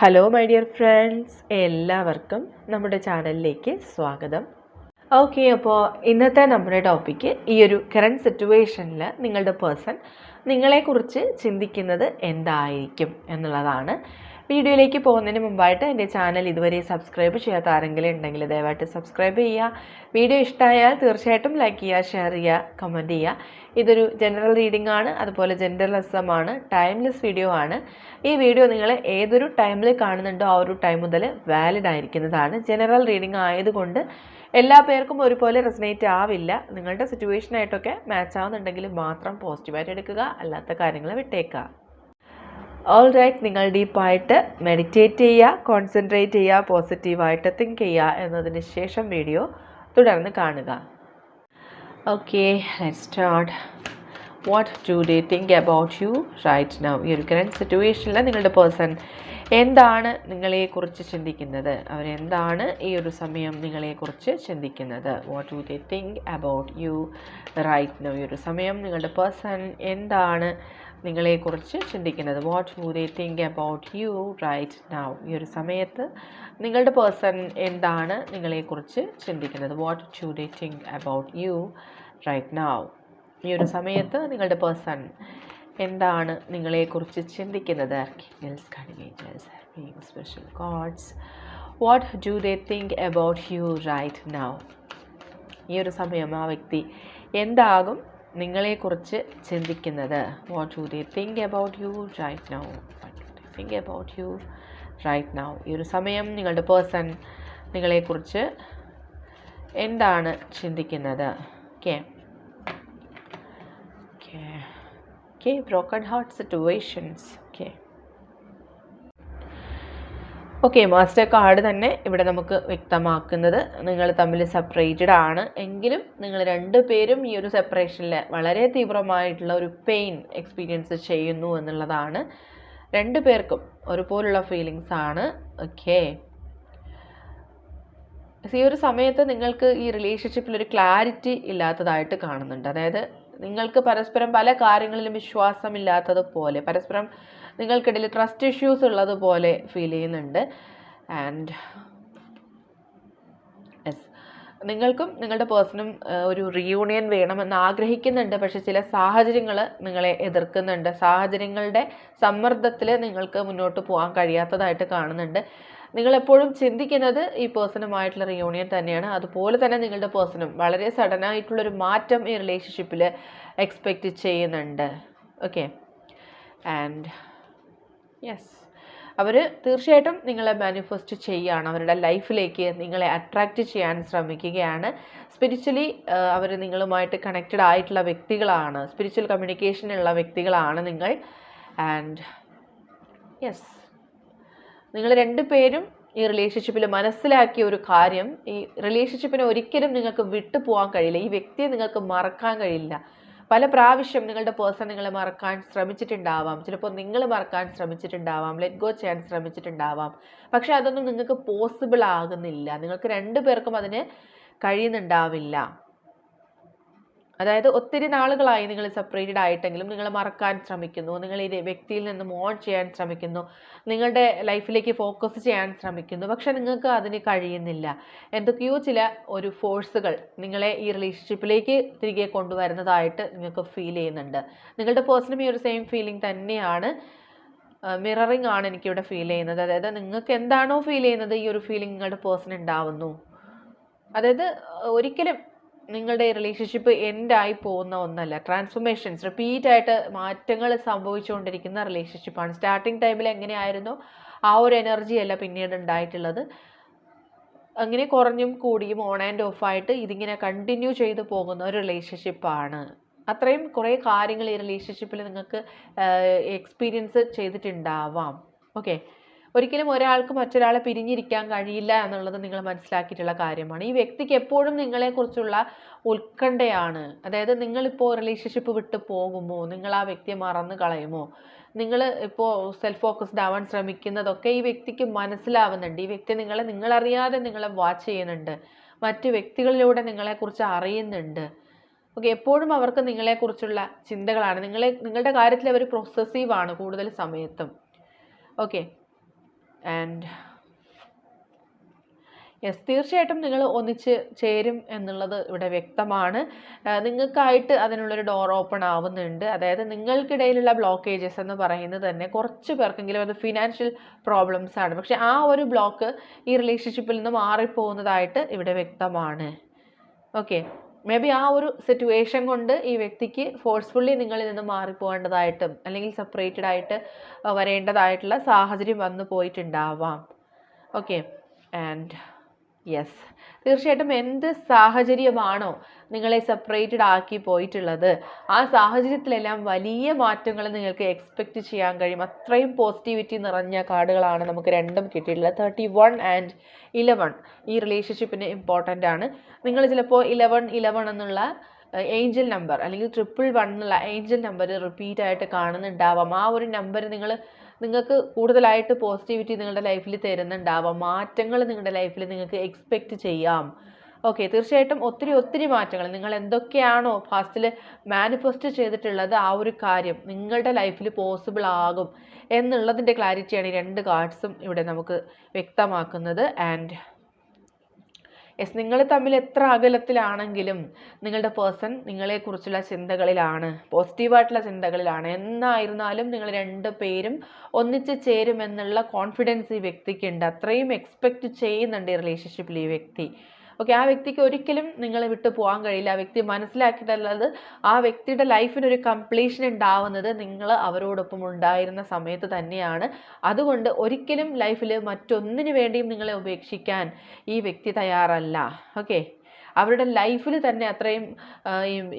Hello my dear friends എല്ലാവർക്കും നമ്മുടെ ചാനലിലേക്ക് സ്വാഗതം. ഓക്കെ അപ്പോൾ ഇന്നത്തെ നമ്മുടെ ടോപ്പിക്ക് ഈ ഒരു കറണ്ട് സിറ്റുവേഷനിൽ നിങ്ങളുടെ പേഴ്സൺ നിങ്ങളെക്കുറിച്ച് ചിന്തിക്കുന്നത് എന്തായിരിക്കും എന്നുള്ളതാണ്. വീഡിയോയിലേക്ക് പോകുന്നതിന് മുമ്പായിട്ട് എന്റെ ചാനൽ ഇതുവരെ സബ്സ്ക്രൈബ് ചെയ്യാത്ത ആരെങ്കിലും ഉണ്ടെങ്കിൽ ദയവായിട്ട് സബ്സ്ക്രൈബ് ചെയ്യുക. വീഡിയോ ഇഷ്ടമായാൽ തീർച്ചയായിട്ടും ലൈക്ക് ചെയ്യുക ഷെയർ ചെയ്യുക കമന്റ് ചെയ്യുക. ഇതൊരു ജനറൽ റീഡിംഗ് ആണ്. അതുപോലെ ജെൻഡർലെസ്സം ആണ് ടൈംലെസ് വീഡിയോ ആണ്. ഈ വീഡിയോ നിങ്ങൾ ഏതൊരു ടൈമിൽ കാണുന്നുണ്ടോ ആ ഒരു ടൈം മുതൽ വാലിഡ് ആയിരിക്കുന്നതാണ്. ജനറൽ റീഡിംഗ് ആയതുകൊണ്ട് എല്ലാ പേർക്കും ഒരുപോലെ റെസനേറ്റ് ആവില്ല. നിങ്ങളുടെ സിറ്റുവേഷനായിട്ടൊക്കെ മാച്ച് ആവുന്നുണ്ടെങ്കിൽ മാത്രം പോസിറ്റീവായിട്ട് എടുക്കുക അല്ലാത്ത കാര്യങ്ങൾ വിട്ടേക്കുക. ഓൾ റൈറ്റ് നിങ്ങൾ ഡീപ്പായിട്ട് മെഡിറ്റേറ്റ് ചെയ്യുക കോൺസെൻട്രേറ്റ് ചെയ്യുക പോസിറ്റീവായിട്ട് തിങ്ക് ചെയ്യുക എന്നതിന് ശേഷം വീഡിയോ തുടർന്ന് കാണുക. Okay let start what today think about you right now ഈ ഒരു കറണ്ട് സിറ്റുവേഷനിൽ നിങ്ങളുടെ പേഴ്സൺ എന്താണ് നിങ്ങളെക്കുറിച്ച് ചിന്തിക്കുന്നത്? അവരെന്താണ് ഈ ഒരു സമയം നിങ്ങളെക്കുറിച്ച് ചിന്തിക്കുന്നത്? What do they think about you right now ഈ ഒരു സമയം നിങ്ങളുടെ പേഴ്സൺ എന്താണ് നിങ്ങളെക്കുറിച്ച് ചിന്തിക്കുന്നത്. What do they think about you right now ഈ ഒരു സമയത്ത് നിങ്ങളുടെ പേഴ്സൺ എന്താണ് നിങ്ങളെക്കുറിച്ച് ചിന്തിക്കുന്നത്? What do they think about you right now ഈ ഒരു സമയത്ത് നിങ്ങളുടെ പേഴ്സൺ എന്താണ് നിങ്ങളെക്കുറിച്ച് ചിന്തിക്കുന്നത്? Special gods what do they think about you right now ഈ ഒരു സമയം ആ വ്യക്തി എന്താകും നിങ്ങളെക്കുറിച്ച് ചിന്തിക്കുന്നത്. What do they think about you right now think about you right now ഈ ഒരു സമയം നിങ്ങളുടെ പേഴ്സൺ നിങ്ങളെക്കുറിച്ച് എന്താണ് ചിന്തിക്കുന്നത്? Okay okay okay broken heart situations okay okay master card തന്നെ ഇവിടെ നമുക്ക് വ്യക്തമാക്കുന്നത്. നിങ്ങൾ തമ്മിൽ സെപ്പറേറ്റഡ് ആണ്. എങ്കിലും നിങ്ങൾ രണ്ടുപേരും ഈ ഒരു സെപ്പറേഷനിൽ വളരെ തീവ്രമായിട്ടുള്ള ഒരു പെയിൻ എക്സ്പീരിയൻസ് ചെയ്യുന്നു എന്നുള്ളതാണ്. രണ്ടു പേർക്കും ഒരുപോലുള്ള ഫീലിങ്സ് ആണ്. ഓക്കെ ഈ ഒരു സമയത്ത് നിങ്ങൾക്ക് ഈ റിലേഷൻഷിപ്പിൽ ഒരു ക്ലാരിറ്റി ഇല്ലാത്തതായിട്ട് കാണുന്നുണ്ട്. അതായത് നിങ്ങൾക്ക് പരസ്പരം പല കാര്യങ്ങളിലും വിശ്വാസമില്ലാത്തതുപോലെ പരസ്പരം നിങ്ങൾക്കിടയിൽ ട്രസ്റ്റ് ഇഷ്യൂസ് ഉള്ളതുപോലെ ഫീൽ ചെയ്യുന്നുണ്ട്. ആൻഡ് യെസ് നിങ്ങൾക്കും നിങ്ങളുടെ പേഴ്സണും ഒരു റീയൂണിയൻ വേണമെന്ന് ആഗ്രഹിക്കുന്നുണ്ട്. പക്ഷേ ചില സാഹചര്യങ്ങൾ നിങ്ങളെ എതിർക്കുന്നുണ്ട്. സാഹചര്യങ്ങളുടെ സമ്മർദ്ദത്തിൽ നിങ്ങൾക്ക് മുന്നോട്ട് പോകാൻ കഴിയാത്തതായിട്ട് കാണുന്നുണ്ട്. നിങ്ങളെപ്പോഴും ചിന്തിക്കുന്നത് ഈ പേഴ്സണുമായിട്ടുള്ള റിയൂണിയൻ തന്നെയാണ്. അതുപോലെ തന്നെ നിങ്ങളുടെ പേഴ്സണും വളരെ സഡനായിട്ടുള്ളൊരു മാറ്റം ഈ റിലേഷൻഷിപ്പിൽ എക്സ്പെക്റ്റ് ചെയ്യുന്നുണ്ട്. ഓക്കെ ആൻഡ് യെസ് അവർ തീർച്ചയായിട്ടും നിങ്ങളെ മാനിഫെസ്റ്റ് ചെയ്യുകയാണ് അവരുടെ ലൈഫിലേക്ക് നിങ്ങളെ അട്രാക്റ്റ് ചെയ്യാൻ ശ്രമിക്കുകയാണ്. സ്പിരിച്വലി അവർ നിങ്ങളുമായിട്ട് കണക്റ്റഡ് ആയിട്ടുള്ള വ്യക്തികളാണ്. സ്പിരിച്വൽ കമ്മ്യൂണിക്കേഷനുള്ള വ്യക്തികളാണ് നിങ്ങൾ. ആൻഡ് യെസ് നിങ്ങൾ രണ്ടു പേരും ഈ റിലേഷൻഷിപ്പിൽ മനസ്സിലാക്കിയ ഒരു കാര്യം ഈ റിലേഷൻഷിപ്പിനെ ഒരിക്കലും നിങ്ങൾക്ക് വിട്ടു പോകാൻ കഴിയില്ല. ഈ വ്യക്തിയെ നിങ്ങൾക്ക് മറക്കാൻ കഴിയില്ല. പല പ്രാവശ്യം നിങ്ങളുടെ പേഴ്സൺ നിങ്ങളെ മറക്കാൻ ശ്രമിച്ചിട്ടുണ്ടാവാം. ചിലപ്പോൾ നിങ്ങൾ മറക്കാൻ ശ്രമിച്ചിട്ടുണ്ടാവാം. ലെറ്റ് ഗോ ചെയ്യാൻ ശ്രമിച്ചിട്ടുണ്ടാവാം. പക്ഷെ അതൊന്നും നിങ്ങൾക്ക് പോസിബിൾ ആകുന്നില്ല. നിങ്ങൾക്ക് രണ്ടു പേർക്കും അതിന് കഴിയുന്നുണ്ടാവില്ല. അതായത് ഒത്തിരി നാളുകളായി നിങ്ങൾ സെപ്പറേറ്റഡ് ആയിട്ടെങ്കിലും നിങ്ങൾ മറക്കാൻ ശ്രമിക്കുന്നു നിങ്ങൾ ഈ വ്യക്തിയിൽ നിന്ന് മോൺ ചെയ്യാൻ ശ്രമിക്കുന്നു നിങ്ങളുടെ ലൈഫിലേക്ക് ഫോക്കസ് ചെയ്യാൻ ശ്രമിക്കുന്നു. പക്ഷെ നിങ്ങൾക്ക് അതിന് കഴിയുന്നില്ല. എന്തൊക്കെയോ ചില ഒരു ഫോഴ്സുകൾ നിങ്ങളെ ഈ റിലേഷൻഷിപ്പിലേക്ക് തിരികെ കൊണ്ടുവരുന്നതായിട്ട് നിങ്ങൾക്ക് ഫീൽ ചെയ്യുന്നുണ്ട്. നിങ്ങളുടെ പേഴ്സണും ഈ ഒരു സെയിം ഫീലിംഗ് തന്നെയാണ്. മിററിംഗ് ആണ് എനിക്കിവിടെ ഫീൽ ചെയ്യുന്നത്. അതായത് നിങ്ങൾക്ക് എന്താണോ ഫീൽ ചെയ്യുന്നത് ഈ ഒരു ഫീലിംഗ് നിങ്ങളുടെ പേഴ്സൺ ഉണ്ടാവുന്നു. അതായത് ഒരിക്കലും നിങ്ങളുടെ റിലേഷൻഷിപ്പ് എൻഡായി പോകുന്ന ഒന്നല്ല. ട്രാൻസ്ഫോർമേഷൻസ് റിപ്പീറ്റ് ആയിട്ട് മാറ്റങ്ങൾ സംഭവിച്ചുകൊണ്ടിരിക്കുന്ന റിലേഷൻഷിപ്പാണ് സ്റ്റാർട്ടിങ് ടൈമിൽ എങ്ങനെയായിരുന്നു? ആ ഒരു എനർജി അല്ല പിന്നീട് ഉണ്ടായിട്ടുള്ളത്. അങ്ങനെ കുറഞ്ഞും കൂടിയും ഓൺ ആൻഡ് ഓഫ് ആയിട്ട് ഇതിങ്ങനെ കണ്ടിന്യൂ ചെയ്തു പോകുന്ന ഒരു റിലേഷൻഷിപ്പാണ് അത്രയും കുറേ കാര്യങ്ങൾ ഈ റിലേഷൻഷിപ്പിൽ നിങ്ങൾക്ക് എക്സ്പീരിയൻസ് ചെയ്തിട്ടുണ്ടാവാം. ഓക്കെ ഒരിക്കലും ഒരാൾക്ക് മറ്റൊരാളെ പിരിഞ്ഞിരിക്കാൻ കഴിയില്ല എന്നുള്ളത് നിങ്ങൾ മനസ്സിലാക്കിയിട്ടുള്ള കാര്യമാണ്. ഈ വ്യക്തിക്ക് എപ്പോഴും നിങ്ങളെക്കുറിച്ചുള്ള ഉത്കണ്ഠയാണ്. അതായത് നിങ്ങളിപ്പോൾ റിലേഷൻഷിപ്പ് വിട്ട് പോകുമോ? നിങ്ങൾ ആ വ്യക്തിയെ മറന്നു കളയുമോ? നിങ്ങൾ ഇപ്പോൾ സെൽഫ് ഫോക്കസ്ഡ് ആവാൻ ശ്രമിക്കുന്നതൊക്കെ ഈ വ്യക്തിക്ക് മനസ്സിലാവുന്നുണ്ട്. ഈ വ്യക്തി നിങ്ങളെ നിങ്ങളറിയാതെ നിങ്ങളെ വാച്ച് ചെയ്യുന്നുണ്ട്. മറ്റു വ്യക്തികളിലൂടെ നിങ്ങളെക്കുറിച്ച് അറിയുന്നുണ്ട്. ഓക്കെ എപ്പോഴും അവർക്ക് നിങ്ങളെക്കുറിച്ചുള്ള ചിന്തകളാണ്. നിങ്ങളെ നിങ്ങളുടെ കാര്യത്തിൽ അവർ പ്രൊസസീവാണ് കൂടുതൽ സമയത്തും. ഓക്കെ ആൻഡ് യെസ് തീർച്ചയായിട്ടും നിങ്ങൾ ഒന്നിച്ച് ചേരും എന്നുള്ളത് ഇവിടെ വ്യക്തമാണ്. ആ, നിങ്ങൾക്കായിട്ട് അതിനുള്ളൊരു ഡോർ ഓപ്പൺ ആവുന്നുണ്ട്. അതായത് നിങ്ങൾക്കിടയിലുള്ള ബ്ലോക്കേജസ് എന്ന് പറയുന്നത് തന്നെ കുറച്ച് പേർക്കെങ്കിലും അത് ഫിനാൻഷ്യൽ പ്രോബ്ലംസ് ആണ്. പക്ഷെ ആ ഒരു ബ്ലോക്ക് ഈ റിലേഷൻഷിപ്പിൽ നിന്ന് മാറിപ്പോകുന്നതായിട്ട് ഇവിടെ വ്യക്തമാണ്. ഓക്കെ മേ ബി ആ ഒരു സിറ്റുവേഷൻ കൊണ്ട് ഈ വ്യക്തിക്ക് ഫോഴ്സ്ഫുള്ളി നിങ്ങളിൽ നിന്ന് മാറിപ്പോകേണ്ടതായിട്ടും അല്ലെങ്കിൽ സെപ്പറേറ്റഡ് ആയിട്ട് വരേണ്ടതായിട്ടുള്ള സാഹചര്യം വന്നു പോയിട്ടുണ്ടാവാം. ഓക്കെ ആൻഡ് യെസ് തീർച്ചയായിട്ടും എന്ത് സാഹചര്യമാണോ നിങ്ങളെ സെപ്പറേറ്റഡ് ആക്കി പോയിട്ടുള്ളത് ആ സാഹചര്യത്തിലെല്ലാം വലിയ മാറ്റങ്ങൾ നിങ്ങൾക്ക് എക്സ്പെക്റ്റ് ചെയ്യാൻ കഴിയും. അത്രയും പോസിറ്റിവിറ്റി നിറഞ്ഞ കാർഡുകളാണ് നമുക്ക് രണ്ടും കിട്ടിയിട്ടുള്ളത്. തേർട്ടി വൺ ആൻഡ് ഇലവൺ ഈ റിലേഷൻഷിപ്പിന് ഇമ്പോർട്ടന്റ് ആണ്. നിങ്ങൾ ചിലപ്പോൾ ഇലവൺ ഇലവൺ എന്നുള്ള ഏഞ്ചൽ നമ്പർ അല്ലെങ്കിൽ ട്രിപ്പിൾ വൺ എന്നുള്ള ഏഞ്ചൽ നമ്പർ റിപ്പീറ്റ് ആയിട്ട് കാണുന്നുണ്ടാവാം. ആ ഒരു നമ്പർ നിങ്ങൾ നിങ്ങൾക്ക് കൂടുതലായിട്ട് പോസിറ്റിവിറ്റി നിങ്ങളുടെ ലൈഫിൽ തരുന്നുണ്ടാവാം. മാറ്റങ്ങൾ നിങ്ങളുടെ ലൈഫിൽ നിങ്ങൾക്ക് എക്സ്പെക്റ്റ് ചെയ്യാം. ഓക്കെ തീർച്ചയായിട്ടും ഒത്തിരി ഒത്തിരി മാറ്റങ്ങൾ. നിങ്ങൾ എന്തൊക്കെയാണോ ഫാസ്റ്റിൽ മാനിഫെസ്റ്റ് ചെയ്തിട്ടുള്ളത് ആ ഒരു കാര്യം നിങ്ങളുടെ ലൈഫിൽ പോസിബിൾ ആകും എന്നുള്ളതിന്റെ ക്ലാരിറ്റിയാണ് ഈ രണ്ട് കാർഡ്സും ഇവിടെ നമുക്ക് വ്യക്തമാക്കുന്നത്. ആൻഡ് യെസ് നിങ്ങൾ തമ്മിൽ എത്ര അകലത്തിലാണെങ്കിലും നിങ്ങളുടെ പേഴ്സൺ നിങ്ങളെക്കുറിച്ചുള്ള ചിന്തകളിലാണ് പോസിറ്റീവായിട്ടുള്ള ചിന്തകളിലാണ്. എന്നായിരുന്നാലും നിങ്ങൾ രണ്ട് പേരും ഒന്നിച്ച് ചേരുമെന്നുള്ള കോൺഫിഡൻസ് ഈ വ്യക്തിക്കുണ്ട് അത്രയും എക്സ്പെക്റ്റ് ചെയ്യുന്നുണ്ട് ഈ റിലേഷൻഷിപ്പിൽ ഈ വ്യക്തി. ഓക്കെ ആ വ്യക്തിക്ക് ഒരിക്കലും നിങ്ങളെ വിട്ടു പോകാൻ കഴിയില്ല. ആ വ്യക്തി മനസ്സിലാക്കിയിട്ടുള്ളത് ആ വ്യക്തിയുടെ ലൈഫിനൊരു കംപ്ലീഷൻ ഉണ്ടാവുന്നത് നിങ്ങൾ അവരോടൊപ്പം ഉണ്ടായിരുന്ന സമയത്ത് തന്നെയാണ്. അതുകൊണ്ട് ഒരിക്കലും ലൈഫിൽ മറ്റൊന്നിനു വേണ്ടിയും നിങ്ങളെ ഉപേക്ഷിക്കാൻ ഈ വ്യക്തി തയ്യാറല്ല. ഓക്കെ അവരുടെ ലൈഫിൽ തന്നെ അത്രയും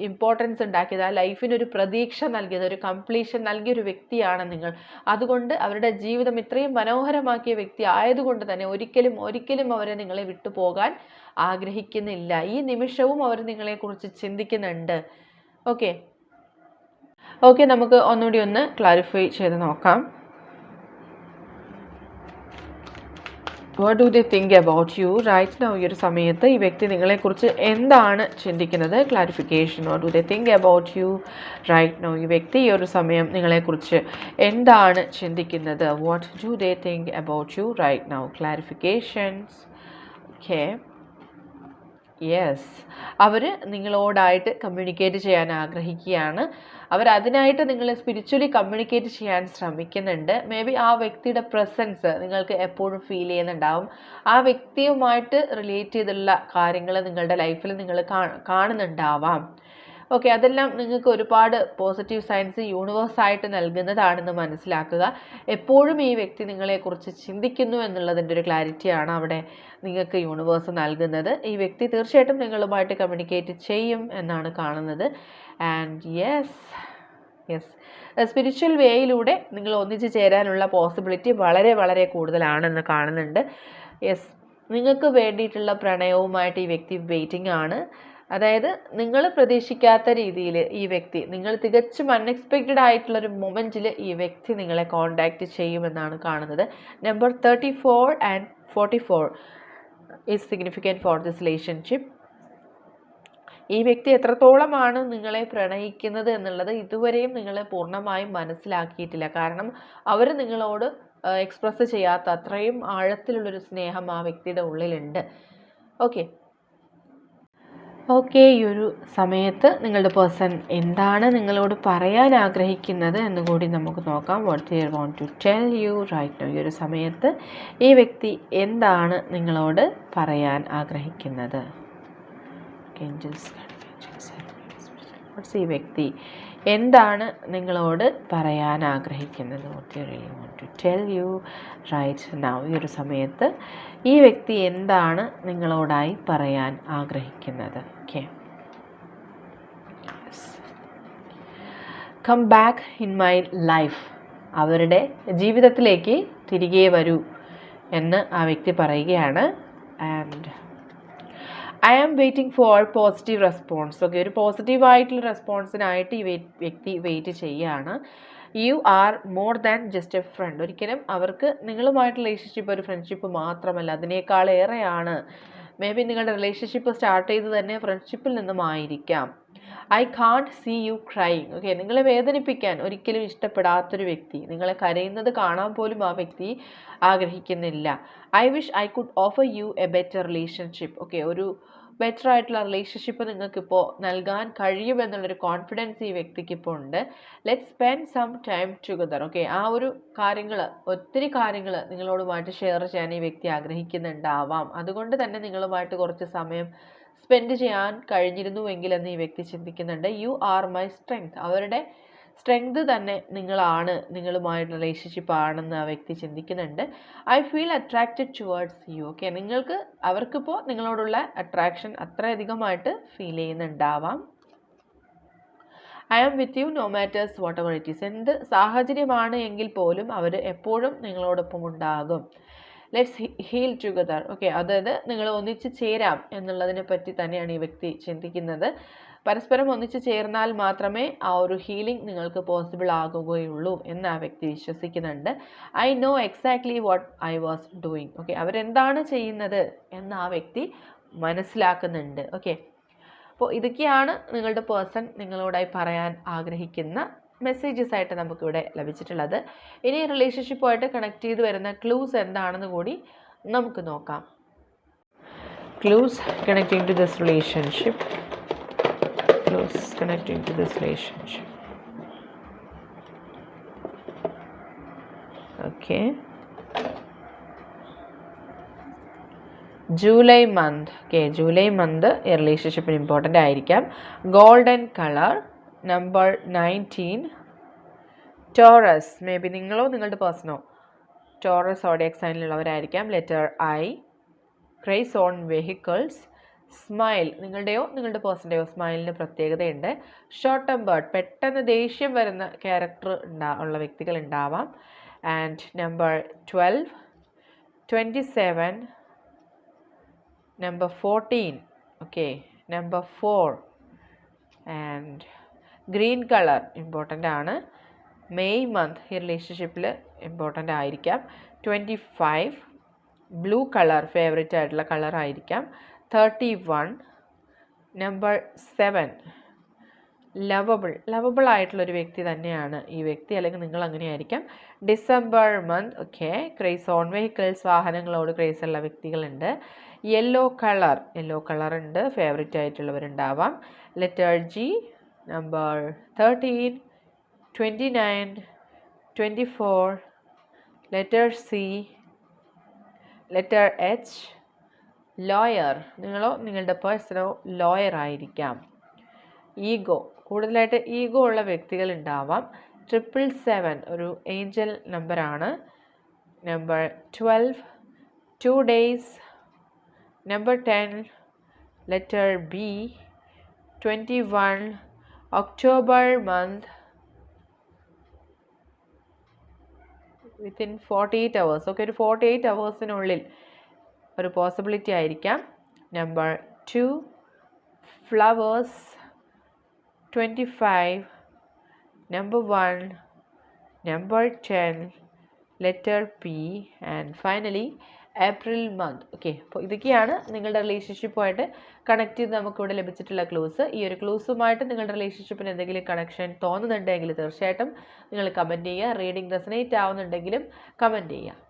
ഇമ്പോർട്ടൻസ് ഉണ്ടാക്കിയത് ആ ലൈഫിനൊരു പ്രതീക്ഷ നൽകിയത് ഒരു കംപ്ലീഷൻ നൽകിയ ഒരു വ്യക്തിയാണ് നിങ്ങൾ. അതുകൊണ്ട് അവരുടെ ജീവിതം ഇത്രയും മനോഹരമാക്കിയ വ്യക്തി ആയതുകൊണ്ട് തന്നെ ഒരിക്കലും ഒരിക്കലും അവരെ നിങ്ങളെ വിട്ടുപോകാൻ ആഗ്രഹിക്കുന്നില്ല. ഈ നിമിഷവും അവർ നിങ്ങളെക്കുറിച്ച് ചിന്തിക്കുന്നുണ്ട്. ഓക്കെ ഓക്കെ നമുക്ക് ഒന്നുകൂടി ഒന്ന് ക്ലാരിഫൈ ചെയ്ത് നോക്കാം. What do they think about you right now ഈ ഒരു സമയത്ത് ഈ വ്യക്തി നിങ്ങളെക്കുറിച്ച് എന്താണ് ചിന്തിക്കുന്നത്? Clarification what do they think about you right now ഈ വ്യക്തി ഈ ഒരു സമയം നിങ്ങളെക്കുറിച്ച് എന്താണ് ചിന്തിക്കുന്നത്? What do they think about you right now clarifications okay yes അവർ നിങ്ങളോടായിട്ട് കമ്മ്യൂണിക്കേറ്റ് ചെയ്യാൻ ആഗ്രഹിക്കുകയാണ്. അവർ അതിനായിട്ട് നിങ്ങളെ സ്പിരിച്വലി കമ്മ്യൂണിക്കേറ്റ് ചെയ്യാൻ ശ്രമിക്കുന്നുണ്ട്. മേ ബി ആ വ്യക്തിയുടെ പ്രസൻസ് നിങ്ങൾക്ക് എപ്പോഴും ഫീൽ ചെയ്യുന്നുണ്ടാവും. ആ വ്യക്തിയുമായിട്ട് റിലേറ്റ് ചെയ്തുള്ള കാര്യങ്ങൾ നിങ്ങളുടെ ലൈഫിൽ നിങ്ങൾ കാണുന്നുണ്ടാവാം. ഓക്കെ അതെല്ലാം നിങ്ങൾക്ക് ഒരുപാട് പോസിറ്റീവ് സയൻസ് യൂണിവേഴ്സായിട്ട് നൽകുന്നതാണെന്ന് മനസ്സിലാക്കുക. എപ്പോഴും ഈ വ്യക്തി നിങ്ങളെക്കുറിച്ച് ചിന്തിക്കുന്നു എന്നുള്ളതിന്റെ ഒരു ക്ലാരിറ്റിയാണ് അവിടെ നിങ്ങൾക്ക് യൂണിവേഴ്സ് നൽകുന്നത്. ഈ വ്യക്തി തീർച്ചയായിട്ടും നിങ്ങളുമായിട്ട് കമ്മ്യൂണിക്കേറ്റ് ചെയ്യും എന്നാണ് കാണുന്നത്. ആൻഡ് യെസ് യെസ് സ്പിരിച്വൽ വേയിലൂടെ നിങ്ങൾ ഒന്നിച്ച് ചേരാനുള്ള പോസിബിലിറ്റി വളരെ വളരെ കൂടുതലാണെന്ന് കാണുന്നുണ്ട്. യെസ് നിങ്ങൾക്ക് വേണ്ടിയിട്ടുള്ള പ്രണയവുമായിട്ട് ഈ വ്യക്തി വെയിറ്റിംഗ് ആണ്. അതായത് നിങ്ങൾ പ്രതീക്ഷിക്കാത്ത രീതിയിൽ ഈ വ്യക്തി നിങ്ങൾ തികച്ചും അൺഎക്സ്പെക്റ്റഡ് ആയിട്ടുള്ള ഒരു മൊമെന്റിൽ ഈ വ്യക്തി നിങ്ങളെ കോണ്ടാക്റ്റ് ചെയ്യുമെന്നാണ് കാണുന്നത്. Number thirty four and forty four is significant for this relationship ഈ വ്യക്തി എത്രത്തോളമാണ് നിങ്ങളെ പ്രണയിക്കുന്നത് എന്നുള്ളത് ഇതുവരെയും നിങ്ങൾ പൂർണമായും മനസ്സിലാക്കിയിട്ടില്ല. കാരണം അവർ നിങ്ങളോട് എക്സ്പ്രസ് ചെയ്യാത്ത അത്രയും ആഴത്തിലുള്ളൊരു സ്നേഹം ആ വ്യക്തിയുടെ ഉള്ളിലുണ്ട്. ഓക്കെ ഓക്കെ ഈ ഒരു സമയത്ത് നിങ്ങളുടെ പേഴ്സൺ എന്താണ് നിങ്ങളോട് പറയാൻ ആഗ്രഹിക്കുന്നത് എന്ന് കൂടി നമുക്ക് നോക്കാം. What you want to tell you right now ഈ ഒരു സമയത്ത് ഈ വ്യക്തി എന്താണ് നിങ്ങളോട് പറയാൻ ആഗ്രഹിക്കുന്നത്? ഈ വ്യക്തി എന്താണ് നിങ്ങളോട് പറയാൻ ആഗ്രഹിക്കുന്നത്? Want to tell you right now ഈ ഒരു സമയത്ത് ഈ വ്യക്തി എന്താണ് നിങ്ങളോടായി പറയാൻ ആഗ്രഹിക്കുന്നത്? Okay come back in my life അവരുടെ ജീവിതത്തിലേക്ക് തിരികെ വരൂ എന്ന് ആ വ്യക്തി പറയുകയാണ്. And I am waiting for positive response okay ഒരു പോസിറ്റീവായിട്ടുള്ള റെസ്പോൺസിനായിട്ട് ഈ വ്യക്തി വെയിറ്റ് ചെയ്യുകയാണ് you are more than just a friend ഒരിക്കലും അവർക്ക് നിങ്ങളുമായിട്ടുള്ള റിലേഷൻഷിപ്പ് ഒരു ഫ്രണ്ട്ഷിപ്പ് മാത്രമല്ല. അതിനേക്കാളേറെയാണ് മേ ബി നിങ്ങളുടെ റിലേഷൻഷിപ്പ് സ്റ്റാർട്ട് ചെയ്ത് തന്നെ ഫ്രണ്ട്ഷിപ്പിൽ നിന്നുമായിരിക്കാം. I can't see you crying okay നിങ്ങളെ വേദനിപ്പിക്കാൻ ഒരിക്കലും ഇഷ്ടപ്പെടാത്തൊരു വ്യക്തി നിങ്ങളെ കരയുന്നത് കാണാൻ പോലും ആ വ്യക്തി ആഗ്രഹിക്കുന്നില്ല. I wish I could offer you a better relationship okay ഒരു ബെറ്റർ ആയിട്ടുള്ള റിലേഷൻഷിപ്പ് നിങ്ങൾക്കിപ്പോൾ നൽകാൻ കഴിയുമെന്നുള്ളൊരു കോൺഫിഡൻസ് ഈ വ്യക്തിക്ക് ഇപ്പോൾ ഉണ്ട്. Let spend some time together okay ആ ഒരു കാര്യങ്ങൾ ഒത്തിരി കാര്യങ്ങൾ നിങ്ങളോടുമായിട്ട് ഷെയർ ചെയ്യാൻ ഈ വ്യക്തി ആഗ്രഹിക്കുന്നുണ്ടാവാം. അതുകൊണ്ട് തന്നെ നിങ്ങളുമായിട്ട് കുറച്ച് സമയം സ്പെൻഡ് ചെയ്യാൻ കഴിഞ്ഞിരുന്നുവെങ്കിൽ എന്ന് ഈ വ്യക്തി ചിന്തിക്കുന്നുണ്ട്. യു ആർ മൈ സ്ട്രെങ്ത് അവരുടെ സ്ട്രെങ്ത് തന്നെ നിങ്ങളാണ് നിങ്ങളുമായിട്ട് റിലേഷൻഷിപ്പ് ആണെന്ന് ആ വ്യക്തി ചിന്തിക്കുന്നുണ്ട്. I feel attracted towards you okay നിങ്ങൾക്ക് അവർക്കിപ്പോൾ നിങ്ങളോടുള്ള അട്രാക്ഷൻ അത്രയധികമായിട്ട് feel ചെയ്യുന്നുണ്ടാവാം. I am with you no matters whatever it is എന്ത് സാഹചര്യമാണ് എങ്കിൽ പോലും അവർ എപ്പോഴും നിങ്ങളോടൊപ്പം ഉണ്ടാകും. ലെറ്റ്സ് ഹീൽ ടുഗദർ ഓക്കെ അതായത് നിങ്ങൾ ഒന്നിച്ച് ചേരാം എന്നുള്ളതിനെ പറ്റി തന്നെയാണ് ഈ വ്യക്തി ചിന്തിക്കുന്നത്. പരസ്പരം ഒന്നിച്ച് ചേർന്നാൽ മാത്രമേ ആ ഒരു ഹീലിംഗ് നിങ്ങൾക്ക് പോസിബിൾ ആകുകയുള്ളൂ എന്ന് ആ വ്യക്തി വിശ്വസിക്കുന്നുണ്ട്. I know exactly what I was doing okay അവരെന്താണ് ചെയ്യുന്നത് എന്ന് ആ വ്യക്തി മനസ്സിലാക്കുന്നുണ്ട്. ഓക്കെ അപ്പോൾ ഇതൊക്കെയാണ് നിങ്ങളുടെ പേഴ്സൺ നിങ്ങളോടായി പറയാൻ ആഗ്രഹിക്കുന്ന മെസ്സേജസ് ആയിട്ട് നമുക്കിവിടെ ലഭിച്ചിട്ടുള്ളത്. ഇനി റിലേഷൻഷിപ്പുമായിട്ട് കണക്ട് ചെയ്ത് വരുന്ന ക്ലൂസ് എന്താണെന്ന് കൂടി നമുക്ക് നോക്കാം. Clues connecting to this relationship clues connecting to this relationship. Okay. July month okay July month ഈ റിലേഷൻഷിപ്പിന് ഇമ്പോർട്ടന്റ് ആയിരിക്കാം. Golden colour number nineteen Taurus maybe നിങ്ങളോ നിങ്ങളുടെ പേഴ്സണോ Taurus zodiac സൈനിലുള്ളവരായിരിക്കാം letter I craze on vehicles smile നിങ്ങളുടെയോ നിങ്ങളുടെ പേഴ്സന്റെയോ സ്മൈലിന് പ്രത്യേകതയുണ്ട്. Short tempered പെട്ടെന്ന് ദേഷ്യം വരുന്ന ക്യാരക്ടർ ഉണ്ടാ ഉള്ള വ്യക്തികൾ ഉണ്ടാവാം. And number twelve twenty seven number fourteen okay number four and green colour important ആണ്. മെയ് മന്ത് ഈ റിലേഷൻഷിപ്പിൽ ഇമ്പോർട്ടന്റ് ആയിരിക്കാം. Twenty five blue colour favourite ആയിട്ടുള്ള കളർ ആയിരിക്കാം. Thirty one number seven. Lovable lovable ആയിട്ടുള്ള ഒരു വ്യക്തി തന്നെയാണ് ഈ വ്യക്തി. അല്ലെങ്കിൽ നിങ്ങൾ അങ്ങനെയായിരിക്കാം. December month okay. Craze on vehicles വാഹനങ്ങളോട് craze ഉള്ള വ്യക്തികളുണ്ട്. യെല്ലോ കളർ യെല്ലോ കളർ ഉണ്ട്. Favourite ആയിട്ടുള്ളവരുണ്ടാവാം. Letter G number thirteen twenty nine twenty four. Letter C letter H lawyer. നിങ്ങളോ നിങ്ങളുടെ പേഴ്സണോ ലോയർ ആയിരിക്കാം. ഈഗോ. കൂടുതലായിട്ട് ഈഗോ ഉള്ള വ്യക്തികൾ ഉണ്ടാവാം ട്രിപ്പിൾ സെവൻ ഒരു ഏഞ്ചൽ നമ്പറാണ്. Number twelve two days. Number ten letter B. Twenty one October month. Within forty eight hours. Okay ഒരു ഫോർട്ടി എയ്റ്റ് അവേഴ്സിനുള്ളിൽ ഒരു പോസിബിലിറ്റി ആയിരിക്കാം. Number two flowers twenty five number one number ten letter P and finally April month okay അപ്പോൾ ഇതൊക്കെയാണ് നിങ്ങളുടെ റിലേഷൻഷിപ്പുമായിട്ട് connect ചെയ്ത് നമുക്കിവിടെ ലഭിച്ചിട്ടുള്ള ക്ലൂസ് ഈ ഒരു ക്ലൂസുമായിട്ട് നിങ്ങളുടെ റിലേഷൻഷിപ്പിന് എന്തെങ്കിലും കണക്ഷൻ തോന്നുന്നുണ്ടെങ്കിൽ തീർച്ചയായിട്ടും നിങ്ങൾ കമന്റ് ചെയ്യുക. റീഡിംഗ് റെസനേറ്റ് ആവുന്നുണ്ടെങ്കിലും കമന്റ് ചെയ്യുക.